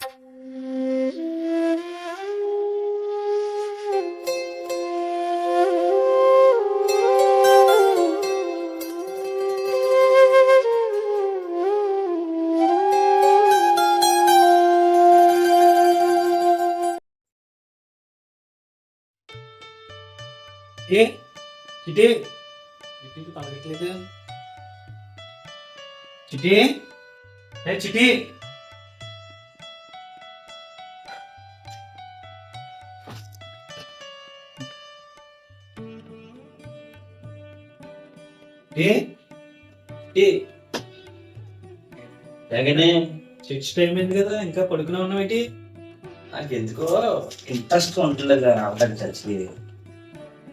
ஏ சிட்டே சிட்டி தாங்க கேட்குது சிட்டி ஏ சிட்டி ఏ? ఏ? ఎగనే చర్చ్ టైం అయింది కదా ఇంకా పడుకునే ఉన్నావేంటి నాకు ఎందుకో ఇంట్రెస్ట్ ఉంటలేదు రావడానికి చచ్చి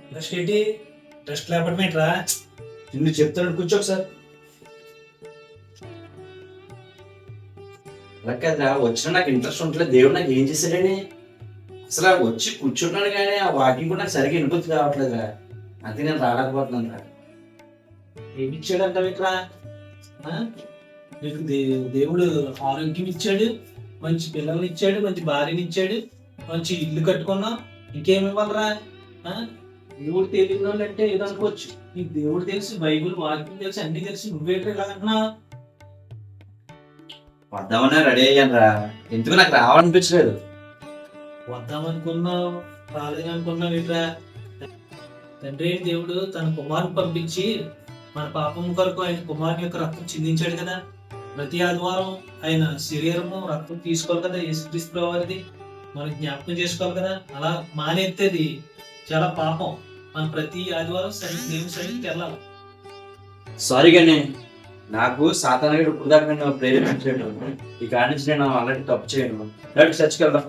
ఇంట్రెస్ట్ ఏంటి? ఇంట్రెస్ట్ లేకపోవడం ఏంట్రా? నిన్ను చెప్తాను కూర్చో ఒకసారి. అలా కదరా వచ్చిన నాకు ఇంట్రెస్ట్ ఉండలేదు దేవుడు నాకు ఏం చేశాడని? అసలు వచ్చి కూర్చున్నాను కానీ ఆ వాకింగ్ కూడా నాకు సరిగ్గా వినపొచ్చు కావట్లేదురా అందుకే నేను రాలేకపోతున్నాను రా ఏమి ఇచ్చాడు అంటావు ఇక్కడ నీకు దే- దేవుడు ఆరోగ్యం ఇచ్చాడు మంచి పిల్లల్ని ఇచ్చాడు మంచి భార్యని ఇచ్చాడు మంచి ఇల్లు కట్టుకున్నావు ఇంకేమి ఇవ్వాలరా? దేవుడు తెలియని వాళ్ళు అంటే ఏదో అనుకోవచ్చు నీకు దేవుడు తెలుసు బైబుల్ వాక్యం తెలుసు అన్ని తెలుసు నువ్వేంటి ఇలా అంటున్నావు వద్దామని రెడీ అయ్యాను రా ఎందుకు నాకు రావాలనిపించలేదు? వద్దామనుకున్నావు రాలేదనుకున్నావు ఇట్రా తండ్రి దేవుడు తన కుమారుని పంపించి మన పాపం కొరకు ఆయన కుమారుని యొక్క రక్తం చిందించాడు కదా. ప్రతి ఆదివారం ఆయన శరీరము రక్తం తీసుకోవాలి కదా యేసుక్రీస్తు వారిది మనం జ్ఞాపకం చేసుకోవాలి కదా. అలా మానేత్తేది చాలా పాపం. మనం ప్రతి ఆదివారం సరి దేవుని సరిగ్గా వెళ్ళాలి సారీ కానీ నాకు సాతానగడు ఇప్పుడు దాకా నన్ను ప్రేరేపించాడు ఈ కాడి నుంచి నేను అలాంటి తప్పు చేయను. రండి చర్చికి వెళ్దాం.